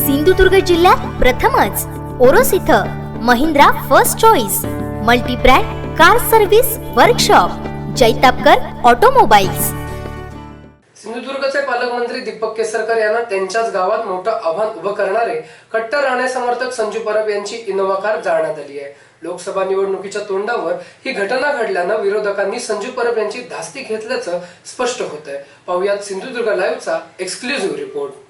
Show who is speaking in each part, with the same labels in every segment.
Speaker 1: सिंधुदुर्ग जिल्ह्यात प्रथमच ओरोस इथं Mahindra first choice multibrand car service workshop Jaitapkar automobiles.
Speaker 2: सिंधुदुर्गचे पालकमंत्री दीपक केसरकर यांना त्यांच्याच गावात मोठं आव्हान उभं करणारे कट्टर राणे समर्थक संजू परब यांची इनोव्हा कार जाळण्यात आली आहे. लोकसभा निवडणुकीच्या तोंडावर ही घटना घडल्यानं विरोधकांनी संजू परब यांची धास्ती घेतल्याचं स्पष्ट होत आहे पाहुयात सिंधुदुर्ग लाईव्हचा एक्सक्लुझिव्ह रिपोर्ट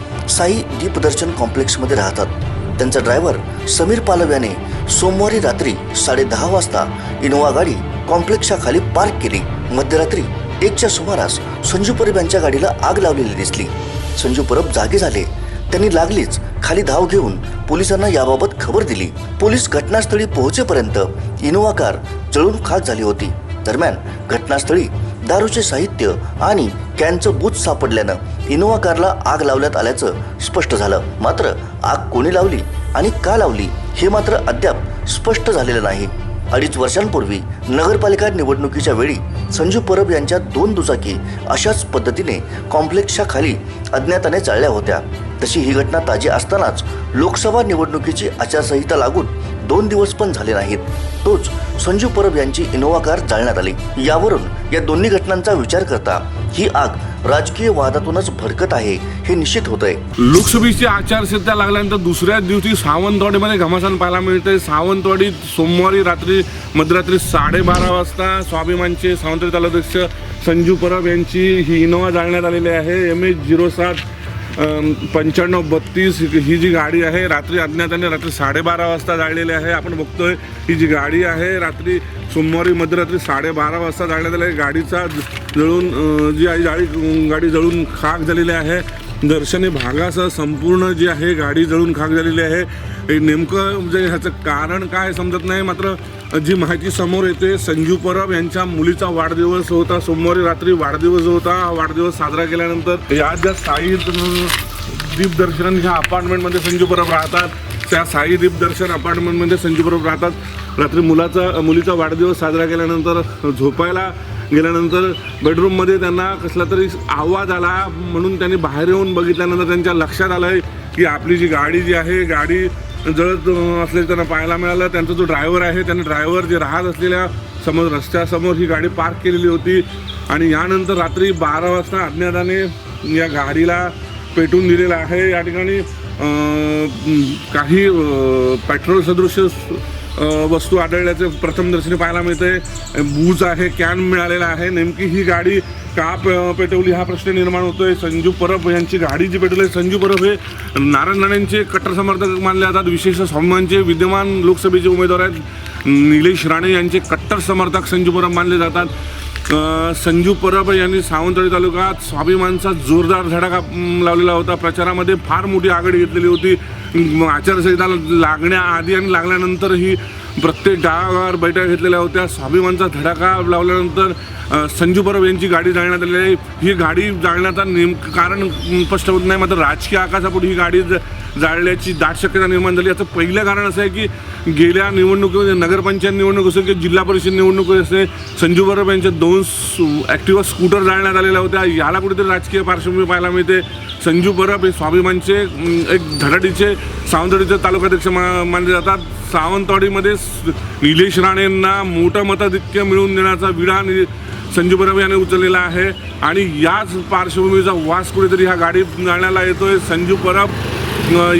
Speaker 3: साई दीपदर्शन कॉम्प्लेक्समध्ये राहतात. त्यांचा ड्रायव्हर समीर पालव याने सोमवारी रात्री साडेदहा वाजता इनोवा गाडी कॉम्प्लेक्सच्या खाली पार्क केली. मध्यरात्री एकच्या सुमारास संजू परब यांच्या गाडीला आग लावलेली दिसली. संजू परब जागे झाले. त्यांनी लागलीच खाली धाव घेऊन पोलिसांना याबाबत खबर दिली. पोलीस घटनास्थळी पोहोचेपर्यंत इनोवा कार जळून खाक झाली होती. दरम्यान घटनास्थळी दारूचे साहित्य आणि कॅनचं बूथ सापडल्यानं इनोवा कारला आग लावण्यात आल्याचं स्पष्ट झालं. मात्र आग कोणी लावली आणि का लावली हे मात्र अद्याप स्पष्ट झालेलं नाही. अडीच वर्षांपूर्वी नगरपालिका निवडणुकीच्या वेळी संजू परब यांच्या दोन दुचाकी अशाच पद्धतीने कॉम्प्लेक्सच्या खाली अज्ञाताने चालल्या होत्या. तशी ही घटना ताजी असतानाच लोकसभा निवडणुकीची आचारसंहिता लागून दोन दिवस पण झाले नाहीत. तोच संजू परब यांची इनोवा कार जाळण्यात आली. यावरून या दोन्ही घटनांचा विचार करता ही आग राजकीय वादातूनच भडकत आहे हे निश्चित होत आहे
Speaker 4: लोकसभेची आचारसंहिता लागल्यानंतर दुसऱ्या दिवशी सावंतवाडीमध्ये घमासान पाहायला मिळते सावंतवाडीत सोमवारी रात्री मध्यरात्री साडेबारा वाजता स्वाभिमानचे सावंतवाडी तालुकाध्यक्ष संजू परब यांची ही इनोवा जाळण्यात आलेली आहे. एम एच झिरो सात पंच्याण्णव बत्तीस ही जी गाडी आहे रात्री अज्ञाताने रात्री साडेबारा वाजता जाळलेली आहे. आपण बघतोय ही जी गाडी आहे रात्री सोमवारी मध्यरात्री साडेबारा वाजता जाळण्यात आली आहे. गाडीचा जळून जी आहे जाळी गाडी जळून खाक झालेली आहे. दर्शनी भागासह संपूर्ण जी आहे गाडी जळून खाक झालेली आहे. हे नेमकं म्हणजे ह्याचं कारण काय समजत नाही. मात्र जी माहिती समोर येते संजू परब यांच्या मुलीचा वाढदिवस होता. सोमवारी रात्री वाढदिवस होता. हा वाढदिवस साजरा केल्यानंतर या ज्या साई दीपदर्शन ह्या अपार्टमेंटमध्ये संजू परब राहतात त्या साई दीपदर्शन अपार्टमेंटमध्ये संजू परब राहतात. रात्री मुलाचा मुलीचा वाढदिवस साजरा केल्यानंतर झोपायला गेल्यानंतर बेडरूममध्ये त्यांना कसला तरी आवाज आला म्हणून त्यांनी बाहेर येऊन बघितल्यानंतर त्यांच्या लक्षात आलं आहे की आपली जी गाडी जी आहे गाडी जळत असल्याचं त्यांना पाहायला मिळालं त्यांचा जो ड्रायव्हर आहे त्यांना ड्रायव्हर जे राहत असलेल्या समोर रस्त्यासमोर ही गाडी पार्क केलेली होती. आणि यानंतर रात्री बारा वाजता अज्ञाताने या गाडीला पेटून दिलेलं आहे. या ठिकाणी काही पेट्रोल सदृश वस्तू आढळल्याचं प्रथमदर्शनी पाहायला मिळते बूज आहे कॅन मिळालेला आहे. नेमकी ही गाडी का पेटवली हा प्रश्न निर्माण होतोय. संजू परब यांची गाडी जी पेटवली संजू परब हे नारायण राणेंचे कट्टर समर्थक मानले जातात. विशेष स्वाभिमानचे विद्यमान लोकसभेचे उमेदवार आहेत. निलेश राणे यांचे कट्टर समर्थक संजू परब मानले जातात. संजू परब यांनी सावंतवाडी तालुक्यात स्वाभिमानचा जोरदार झडाका लावलेला होता. प्रचारामध्ये फार मोठी आघाडी घेतलेली होती. म, आचारसंहिता लागण्याआधी आणि लागल्यानंतरही प्रत्येक गावागावावर बैठका घेतलेल्या होत्या. स्वाभिमानचा धडाका लावल्यानंतर संजू परब यांची गाडी जाळण्यात आलेली आहे. ही गाडी जाळण्याचा नेमकं कारण स्पष्ट होत नाही. मात्र राजकीय आकाशापुढे ही गाडी जाळल्याची जाळण्याची दाट शक्यता निर्माण झाली. याचं पहिलं कारण असं आहे की गेल्या निवडणुकीमध्ये नगरपंचायत निवडणूक असेल किंवा जिल्हा परिषद निवडणूक असेल संजू परब यांच्या दोन ॲक्टिवा स्कूटर जाळण्यात आलेल्या होत्या. याला कुठेतरी राजकीय पार्श्वभूमी पाहायला मिळते. संजू परब हे स्वाभिमानचे एक धडाडीचे सावंतवाडीचे तालुकाध्यक्ष मा मानले जातात. सावंतवाडीमध्ये निलेश राणेंना मोठं मताधिक्य मिळवून देण्याचा विडा नि संजू परब याने उचललेला आहे. आणि याच पार्श्वभूमीचा वास कुठेतरी ह्या गाडी जाळण्याला आहे संजू परब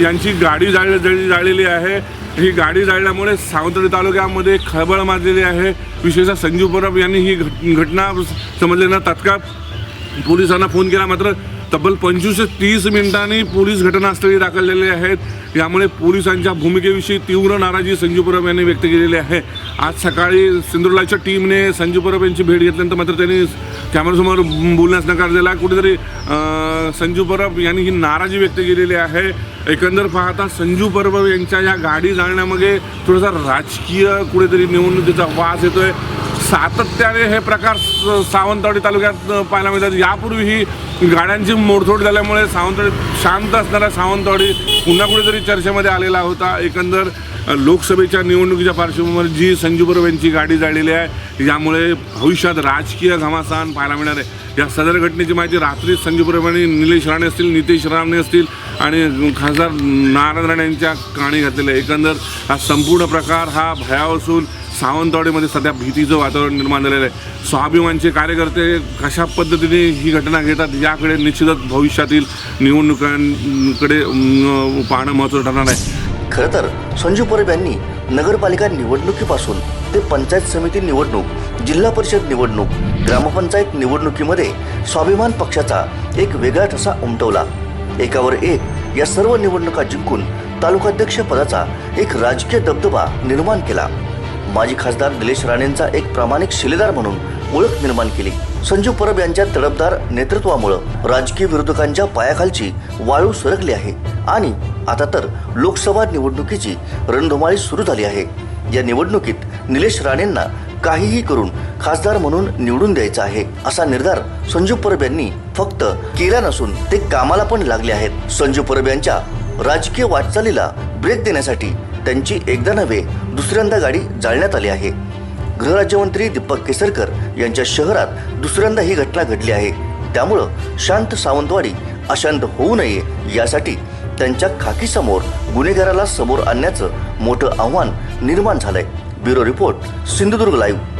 Speaker 4: यांची गाडी जाळ जळली जाळलेली आहे. ही गाडी जाळल्यामुळे सावंतवाडी तालुक्यामध्ये खळबळ माजलेली आहे. विशेषतः संजू परब यांनी ही घट घटना समजल्यानं तात्काळ पोलिसांना फोन केला. मात्र तब्बल पंचवीस ते तीस मिनिटांनी पोलीस घटनास्थळी दाखललेले आहेत. यामुळे पोलिसांच्या भूमिकेविषयी तीव्र नाराजी संजू परब यांनी व्यक्त केलेली आहे. आज सकाळी सिंधुदुर्गच्या टीमने संजू परब यांची भेट घेतल्यानंतर मात्र त्यांनी कॅमेरासमोर बोलण्यास नकार दिला. कुठेतरी संजू परब यांनी ही नाराजी व्यक्त केलेली आहे. एकंदर पाहता संजू परब यांच्या या गाडी जाळण्यामागे थोडासा राजकीय कुठेतरी निवडणुकीचा वास येतोय. सातत्याने हे प्रकार सावंतवाडी तालुक्यात पाहायला मिळतात. यापूर्वीही गाड्यांची मोडतोड झाल्यामुळे सावंतवाडी शांत असणारा सावंतवाडी पुन्हा कुठेतरी चर्चेमध्ये आलेला होता. एकंदर लोकसभेच्या निवडणुकीच्या पार्श्वभूमीवर जी संजू बरोबर यांची गाडी जाळलेली आहे यामुळे भविष्यात राजकीय घमासान पाहायला मिळणार आहे. या सदर घटनेची माहिती रात्री संजू बरोबर यांनी निलेश राणे असतील नितेश राणे असतील आणि खासदार नारायण राणे यांच्या काणी घातलेल्या एकंदर हा संपूर्ण प्रकार हा भयाव असून सावंतवाडीमध्ये सध्या भीतीचं वातावरण निर्माण झालेलं आहे. स्वाभिमानचे कार्यकर्ते कशा पद्धतीने ही घटना घेतात याकडे निश्चितच भविष्यातील निवडणुकांकडे पाहणं महत्त्वाचं ठरणार आहे.
Speaker 3: खरं तर संजू परब यांनी नगरपालिका निवडणुकीपासून ते पंचायत समिती निवडणूक जिल्हा परिषद निवडणूक ग्रामपंचायत निवडणुकीमध्ये स्वाभिमान पक्षाचा एक वेगळा ठसा उमटवला. एकावर एक या सर्व निवडणुका जिंकून तालुकाध्यक्ष पदाचा एक राजकीय दबदबा निर्माण केला. माजी खासदार निलेश राणेंचा एक प्रामाणिक शिलेदार म्हणून ओळख निर्माण केली. संजू परब यांच्या तडफदार नेतृत्वामुळं राजकीय विरोधकांच्या पायाखालची वाळू सरकली आहे. आणि आता तर लोकसभा निवडणुकीची रणधुमाळी सुरू झाली आहे. या निवडणुकीत निलेश राणेंना काहीही करून खासदार म्हणून निवडून द्यायचा आहे असा निर्धार संजू परब यांनी फक्त केला नसून ते कामाला पण लागले आहेत. संजू परब यांच्या राजकीय वाटचालीला ब्रेक देण्यासाठी त्यांची एकदा नव्हे दुसऱ्यांदा गाडी जाळण्यात आली आहे. गृहराज्यमंत्री दीपक केसरकर यांच्या शहरात दुसऱ्यांदा ही घटना घडली आहे. त्यामुळं शांत सावंतवाडी अशांत होऊ नये यासाठी त्यांच्या खाकीसमोर गुन्हेगाराला समोर आणण्याचं मोठं आव्हान निर्माण झालंय. Bureau report Sindhudurg live.